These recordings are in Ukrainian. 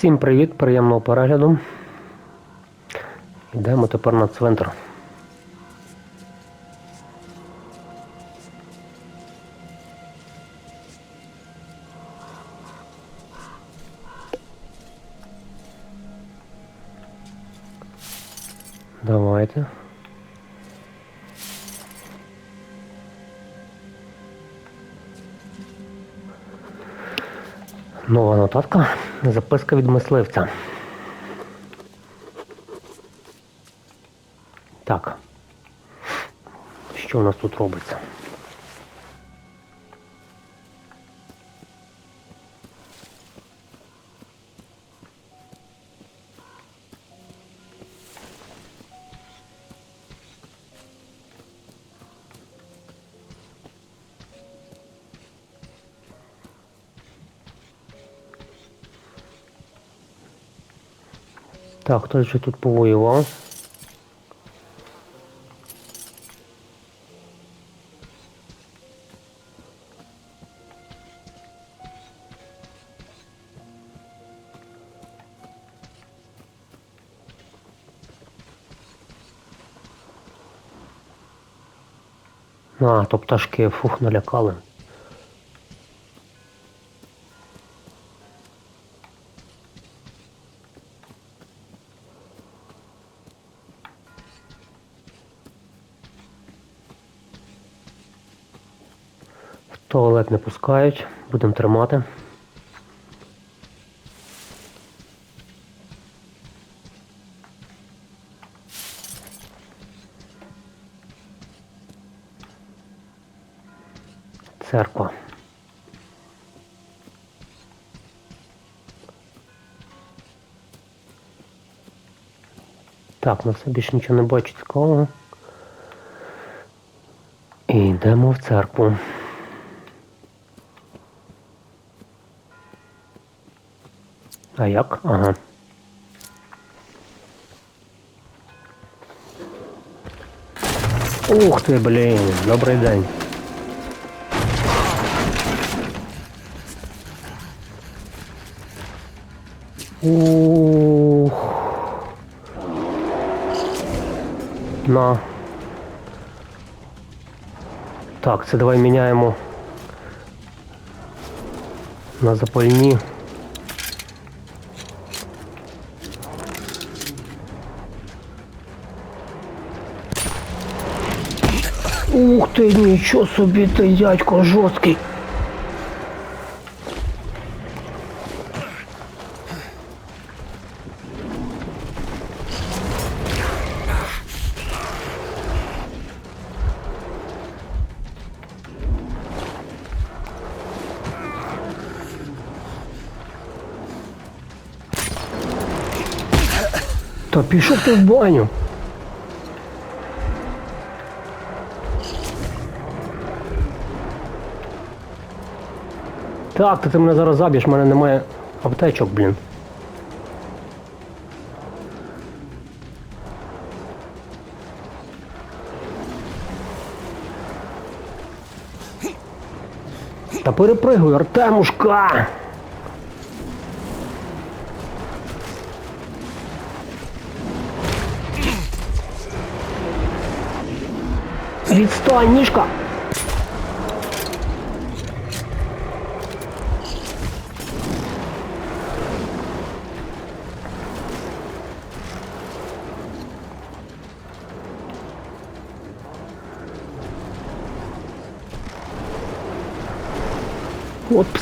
Всім привіт, приємного перегляду. Йдемо тепер на цвинтар. Давайте. Нова нотатка. Записка від мисливця. Так. Що у нас тут робиться? Так, хтось вже тут повоював. А, то пташки, фух, налякали. Пускають, будемо тримати. Церква. Так, на все більше нічого не бачу цікавого. І йдемо в церкву. А як? Ага. Ух ти, блін, добрий день. Ух. На. Так, це давай міняємо на запальні. Ти, нічого собі ти, дядько, жорсткий. Та пішов ти в баню. Так, ти мене зараз заб'єш, в мене немає аптечок, блін. Та перепригуй, Артемушка! Відстань, ніжка!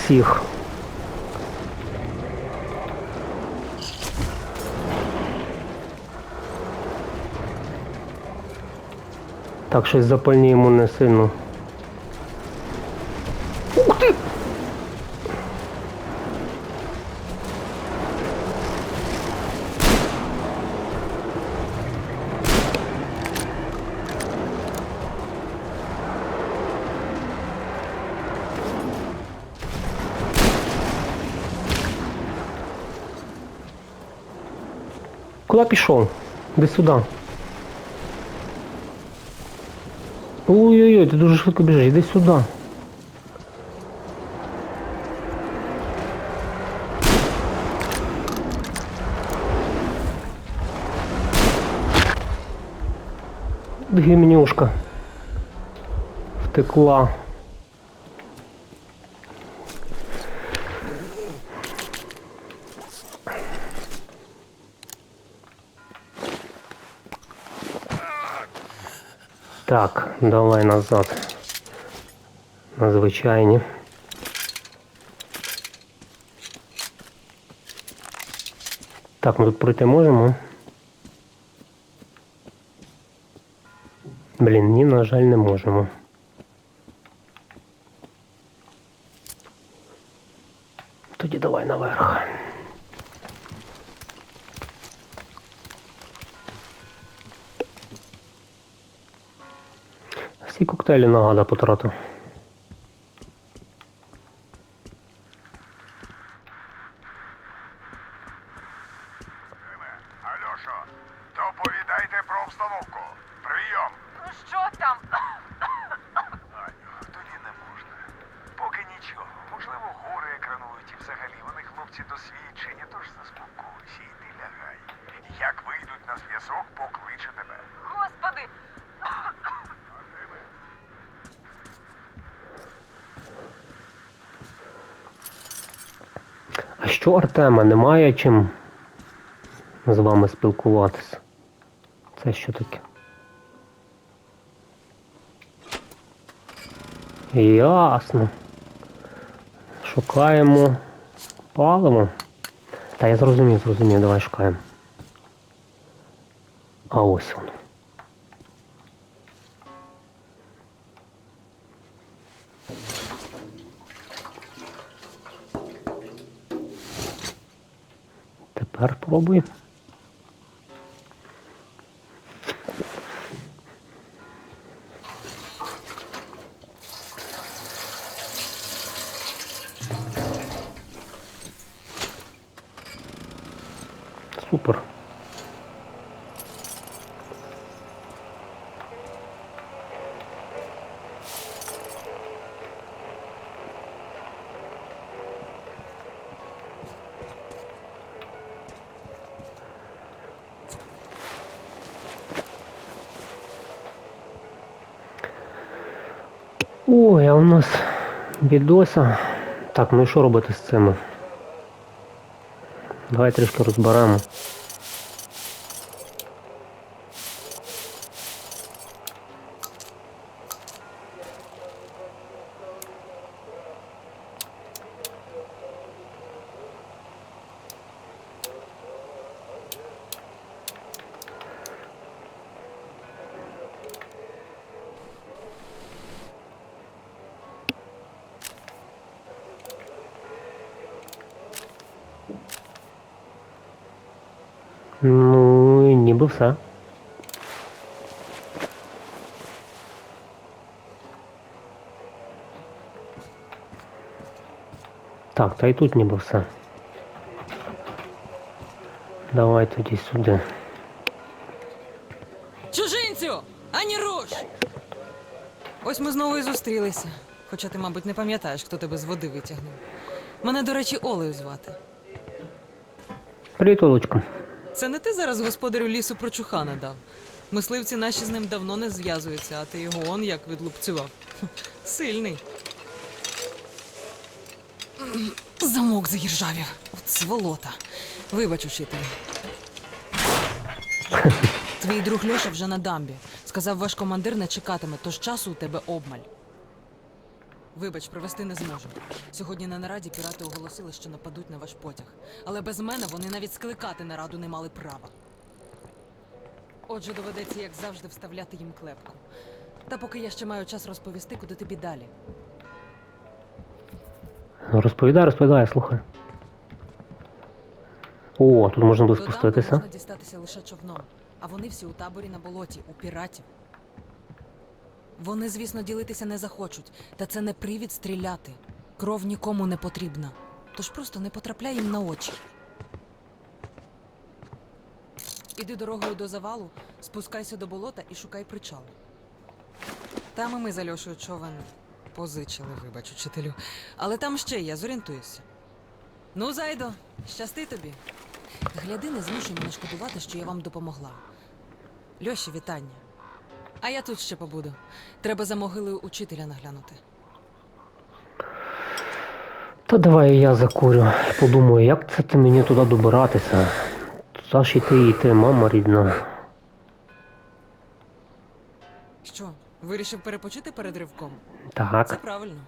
Псих. Так, щось запальні не сильно. Куди пішов? Де сюди. Ой-ой-ой, ти дуже швидко біжиш, іди сюди. Гімнюшка. Втекла. Так, давай назад. На звичайні. Так, ми тут пройти можемо. Блін, ні, на жаль, не можемо. Тоді давай наверх. Коктейлі нагада потратив. Альошо, доповідайте про обстановку. Прийом. Ну що там? Аню, тоді не можна. Поки нічого. Можливо, гори екранують і взагалі вони хлопці досвідчені, тож заспокойся, йди лягай. Як вийдуть на зв'язок, покличе тебе. Господи! А що Артема? Немає чим з вами спілкуватися? Це що таке? Ясно. Шукаємо паливо. Та я зрозумів, зрозумів, давай шукаємо. А ось воно. Тепер пробуй. Нас бідоса. Так, ну і що робити з цими? Давай трішки розберемо. Все. Так, та й тут ніби все. Давай тоді сюди. Чужинцю! Ані руш! Ось ми знову і зустрілися. Хоча ти, мабуть, не пам'ятаєш, хто тебе з води витягнув. Мене, до речі, Олею звати. Привіт, Олечко. Це не ти зараз господарю лісу про чухана дав. Мисливці наші з ним давно не зв'язуються, а ти його он як відлупцював. Сильний. Замок заїржавів. От сволота. Вибач, учителю. Твій друг Льоша вже на дамбі. Сказав, ваш командир не чекатиме, тож часу у тебе обмаль. Вибач, провести не зможу. Сьогодні на нараді пірати оголосили, що нападуть на ваш потяг. Але без мене вони навіть скликати нараду не мали права. Отже, доведеться, як завжди, вставляти їм клепку. Та поки я ще маю час розповісти, куди тобі далі. Розповідай, розповідай, слухай. О, тут можна буде спуститися. можна дістатися лише човном, а вони всі у таборі на болоті, у піратів. Вони, звісно, ділитися не захочуть, та це не привід стріляти. Кров нікому не потрібна. Тож просто не потрапляй їм на очі. Іди дорогою до завалу, спускайся до болота і шукай причал. Там і ми з Альошою човен позичили, вибач, учителю. Але там ще є, зорієнтуюся. Ну, зайдо, щасти тобі. Гляди, не змушуй мене шкодувати, що я вам допомогла. Льоші, вітання. А я тут ще побуду. Треба за могилою учителя наглянути. Та давай я закурю. Подумаю, як це ти мені туди добиратися? Туди ж йти йти, мама рідна. Що, вирішив перепочити перед ривком? Це Так. правильно.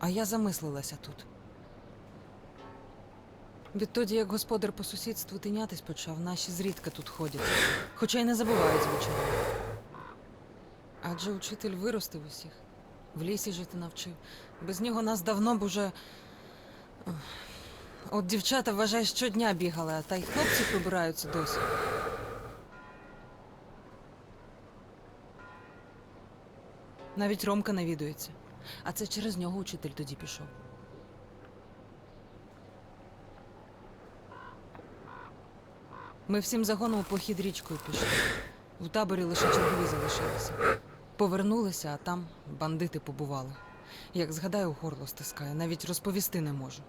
А я замислилася тут. Відтоді, як господар по сусідству тинятись почав, наші зрідка тут ходять. Хоча й не забувають, звичайно. Адже учитель виростив усіх, в лісі жити навчив. Без нього нас давно б уже. От дівчата, вважай, щодня бігали, а та й хлопці прибираються досі. Навіть Ромка навідується. А це через нього учитель тоді пішов. Ми всім загоном у похід річкою пішли. В таборі лише чергові залишилися. Повернулися, а там бандити побували. Як згадаю, горло стискає, навіть розповісти не можу.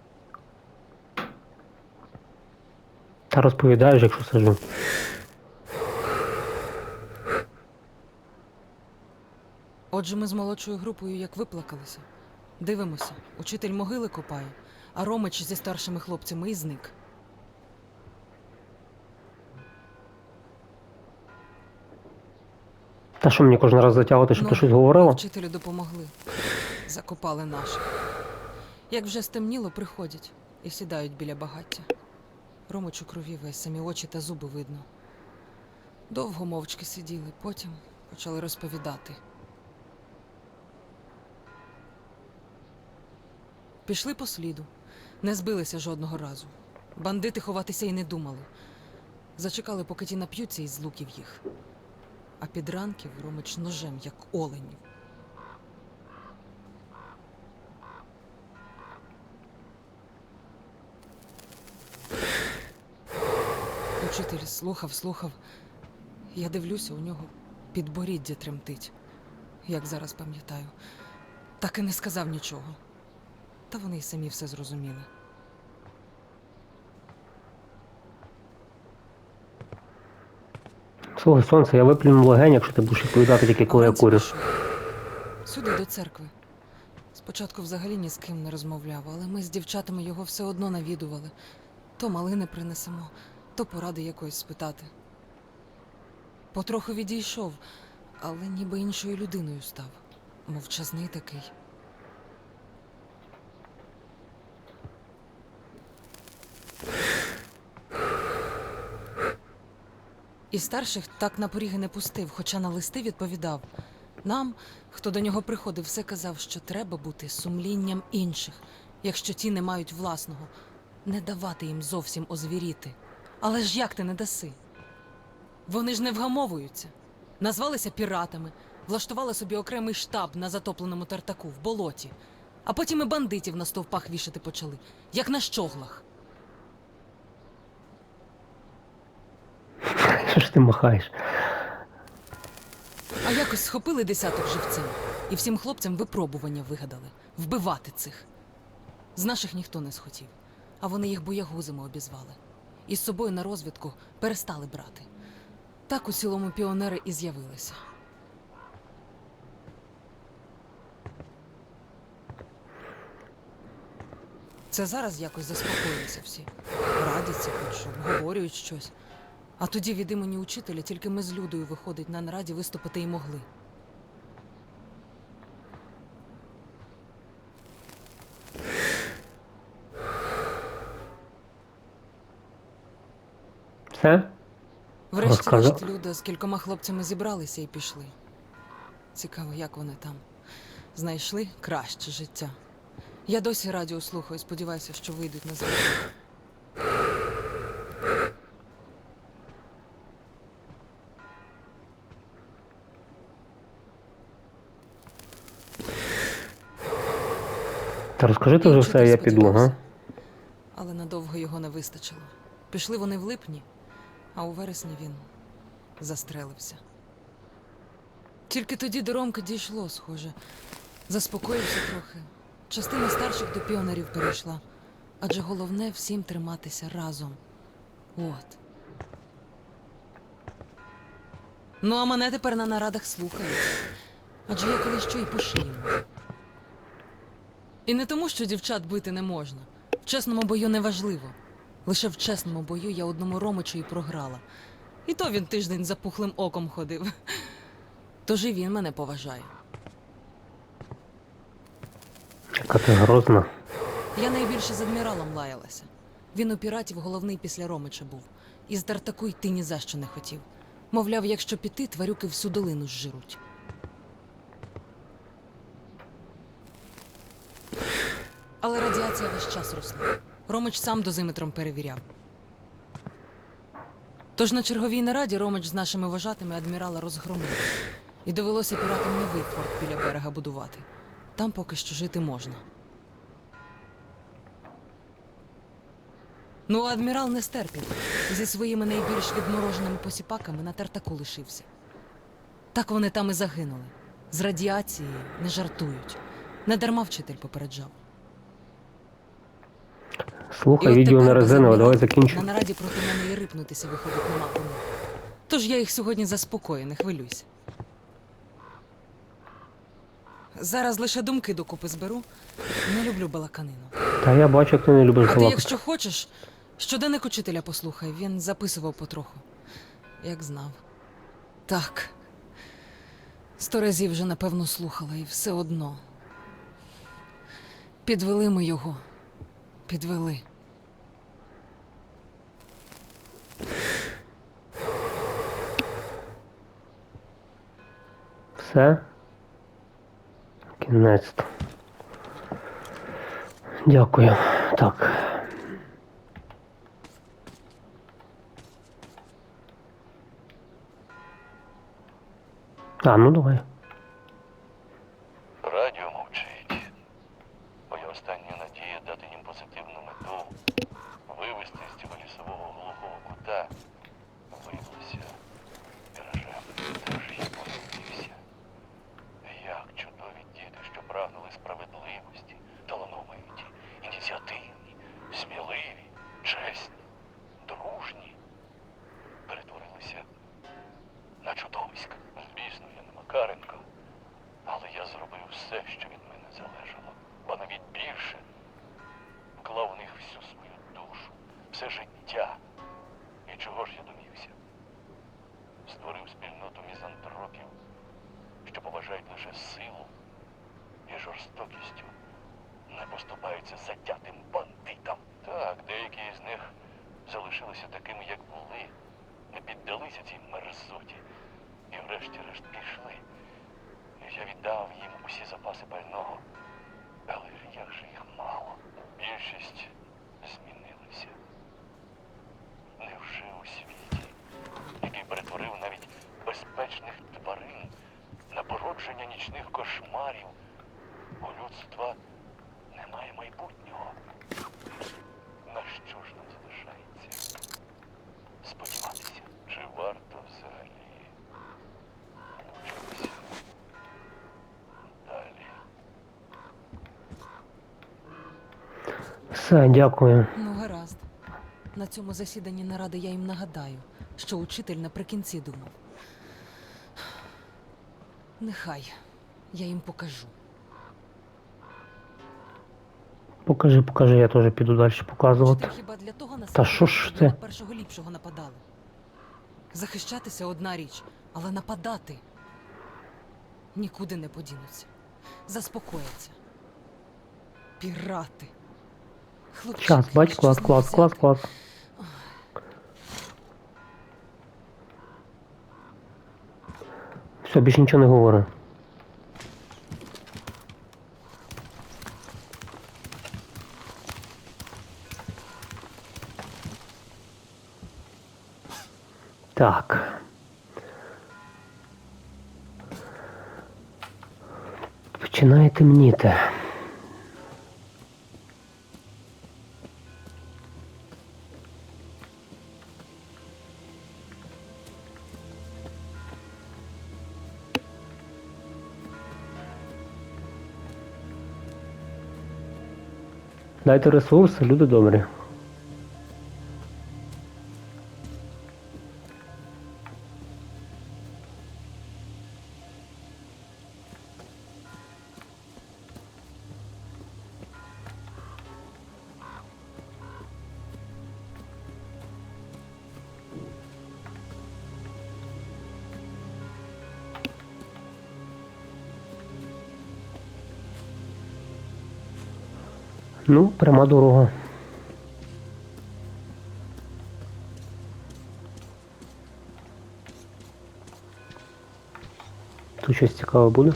Та розповідаєш, якщо сижу. Отже, ми з молодшою групою як виплакалися. Дивимося, учитель могили копає, а Ромич зі старшими хлопцями і зник. Та що мені кожен раз затягувати, щоб ти щось говорила? Вчителю допомогли. Закопали наших. Як вже стемніло, приходять і сідають біля багаття. Ромич у крові весь, самі очі та зуби видно. Довго мовчки сиділи, потім почали розповідати. Пішли по сліду, не збилися жодного разу. Бандити ховатися й не думали. Зачекали, поки ті нап'ються із луків їх. А під ранків Ромич ножем, як оленів. Учитель слухав, слухав. Я дивлюся, у нього підборіддя тремтить, як зараз пам'ятаю. Так і не сказав нічого. Та вони й самі все зрозуміли. Слухай, сонце, я виплюну легень, якщо ти будеш відповідати тільки коли я курю. Сюди до церкви. Спочатку взагалі ні з ким не розмовляв, але ми з дівчатами його все одно навідували. То малини принесемо, то поради якоїсь спитати. Потроху відійшов, але ніби іншою людиною став. Мовчазний такий. І старших так на поріги не пустив, хоча на листи відповідав. Нам, хто до нього приходив, все казав, що треба бути сумлінням інших, якщо ті не мають власного, не давати їм зовсім озвіріти. Але ж як ти не даси? Вони ж не вгамовуються. Назвалися піратами, влаштували собі окремий штаб на затопленому тартаку в болоті, а потім і бандитів на стовпах вішати почали, як на щоглах. Що ж ти махаєш? А якось схопили десяток живцем і всім хлопцям випробування вигадали вбивати цих. З наших ніхто не схотів, а вони їх боягузами обізвали. І з собою на розвідку перестали брати. Так у цілому піонери і з'явилися. Це зараз якось заспокоїлися всі. Радяться, хоч обговорюють щось. А тоді від імені учителя тільки ми з Людою виходить на нараді виступити й могли. Все? Врешті-решт Розказав? Люда з кількома хлопцями зібралися і пішли. Цікаво, як вони там. Знайшли краще життя. Я досі радіо слухаю, сподіваюся, що вийдуть на зв'язок. Та розкажи ти вже все, я піду, сподівався. га? Але надовго його не вистачило. Пішли вони в липні, а у вересні він застрелився. Тільки тоді до Ромка дійшло, схоже. Заспокоївся трохи. Частина старших до піонерів перейшла. Адже головне всім триматися разом. От. Ну, а мене тепер на нарадах слухають. Адже я коли що і по шиї. можу. І не тому, що дівчат бити не можна. В чесному бою не важливо. Лише в чесному бою я одному Ромичу і програла. І то він тиждень за пухлим оком ходив. Тож і він мене поважає. Яка ти грозна. Я найбільше з адміралом лаялася. Він у піратів головний після Ромича був. І з Тартаку йти ні за що не хотів. Мовляв, якщо піти, тварюки всю долину зжируть. Але радіація весь час росла. Ромич сам дозиметром перевіряв. Тож на черговій нараді Ромич з нашими вожатими адмірала розгромив. І довелося піратам новий форт біля берега будувати. Там поки що жити можна. Ну, а адмірал не стерпів. Зі своїми найбільш відмороженими посіпаками на тартаку лишився. Так вони там і загинули. З радіації не жартують. Не дарма вчитель попереджав. Слухай, відео не резинове, давай закінчимо. На нараді проти мене і рипнутися виходить нема кому. Тож я їх сьогодні заспокою, не хвилюйся. Зараз лише думки докупи зберу. Не люблю балаканину. Та я бачу, як ти не любиш А ти, балакати. якщо хочеш, щоденник учителя послухай, він записував потроху. Як знав. Так. Сто разів вже, напевно, слухала, і все одно. Підвели ми його. Підвели. Все. Кінець. Дякую. Так. А, ну давай. Радіо мовчить. Моя остання надія дати їм позитивну мету, вивести з цього лісового глухого кута, виявилося міражем. Теж я помилився. Як чудові діти, що прагнули справедливості, талановиті, ініціативні, сміливі, чесні, дружні, перетворилися на чудовиська. Звісно, я не Макаренко. Але я зробив все, що від мене залежало, бо навіть більше вклав у них всю свою душу, все життя. І чого ж я домівся? Створив спільноту мізантропів, що поважають лише силу і жорстокістю, не поступаються затятим бандитам. Так, деякі з них залишилися такими, як були, не піддалися цій мерзоті і врешті-решт пішли. Я віддав їм усі запаси пального, але ж як же їх мало. Більшість змінилися. Невже у світі, який перетворив навіть безпечних тварин на породження нічних кошмарів, у людства немає майбутнього? На що ж нам залишається? Сподіватися, чи варто взагалі мучитися далі? Все, дякую. Ну, гаразд. На цьому засіданні наради я їм нагадаю, що учитель наприкінці думав. Нехай я їм покажу. Покажи, покажи, я теж піду далі показувати. Вчитель хіба для того Та що ж ти? на першого ліпшого нападали. Захищатися одна річ, але нападати нікуди не подінуться. Заспокояться. Пірати. Час, бач, клас, клас, клас, клас. Все, більше нічого не говорю. Так. Починає темніти. Дайте ресурси, люди добрі. Ну, пряма дорога. Тут щось цікаве буде.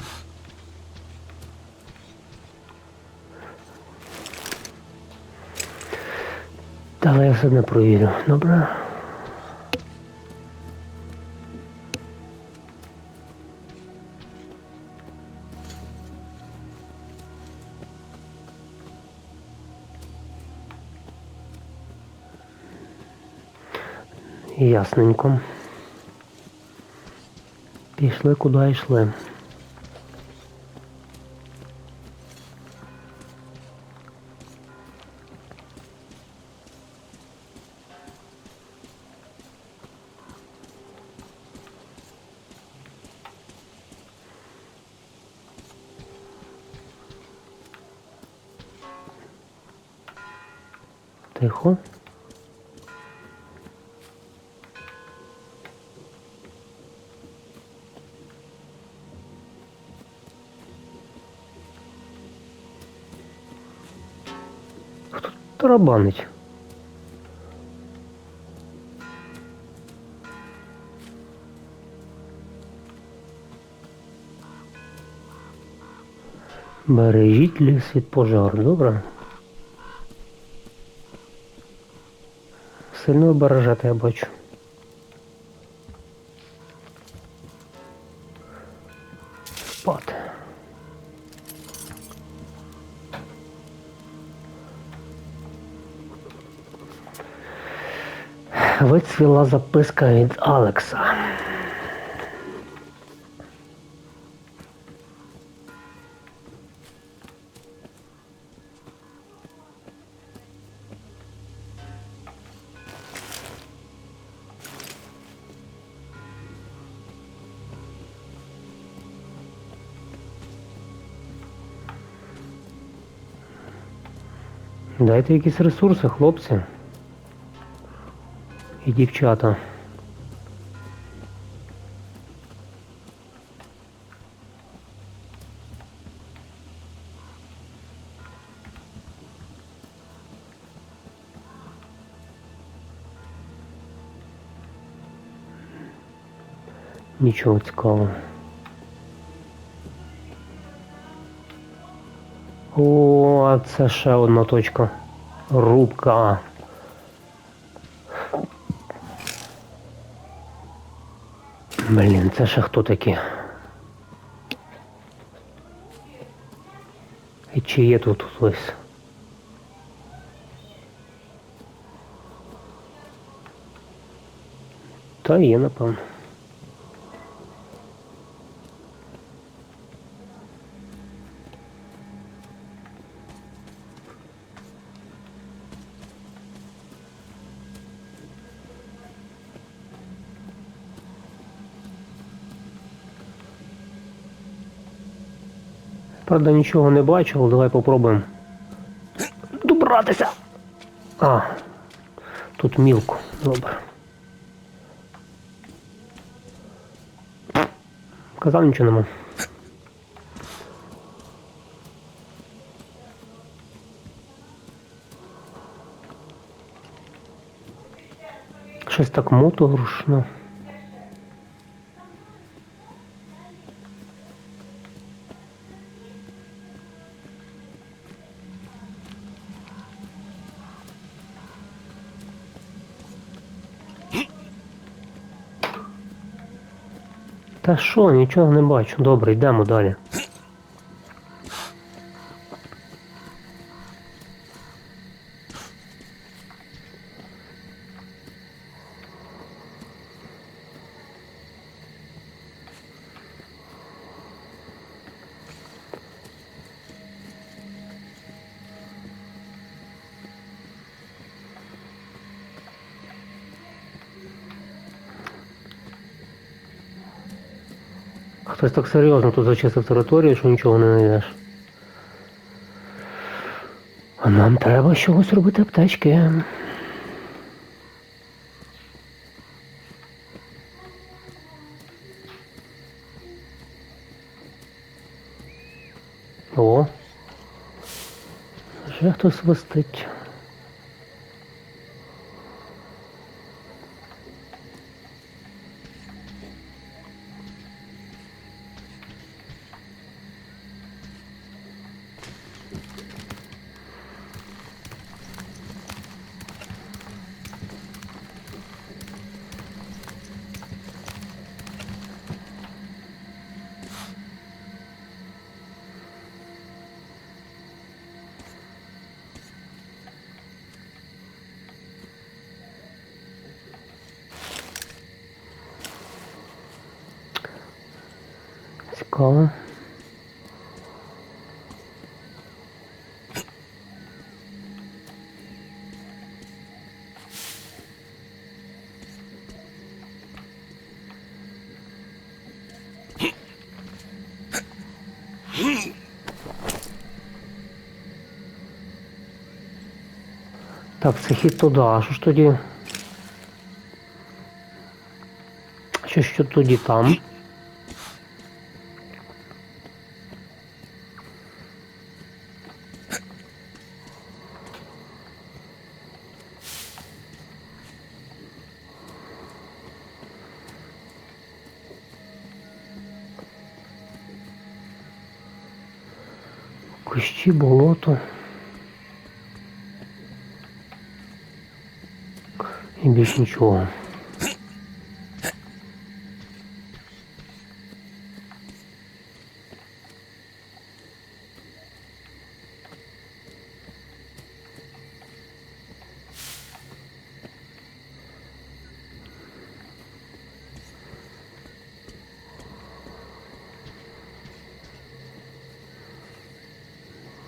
Але я все одно провірю. Добре. Ясненько. Пішли куди йшли. Тарабанить? Бережіть ліс від пожару, добре? Сильно обережати я бачу. Вицвіла записка від Алекса. Дайте якісь ресурси, хлопці. І дівчата. Нічого цікавого. О, це ще одна точка. Рубка. Блін, це ще хто такі? І чи є тут лис? Та є, напевно. Правда, нічого не бачу, але давай попробуємо добратися. А, тут мілко, добре. Казав нічого нема. Щось так моторошно. Та що, нічого не бачу. Добре, йдемо далі. Хтось так серйозно тут зачистив територію, що нічого не знайдеш. А нам треба чогось робити аптечки. О. Ще хтось свистить. Цікаво. Так, це хід туди, а що ж тоді? Що ж тоді там? Кущі, болото. І більш нічого.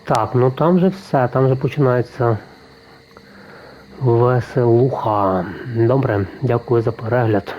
Так, ну там же все, там же починається веселуха. Добре, дякую за перегляд.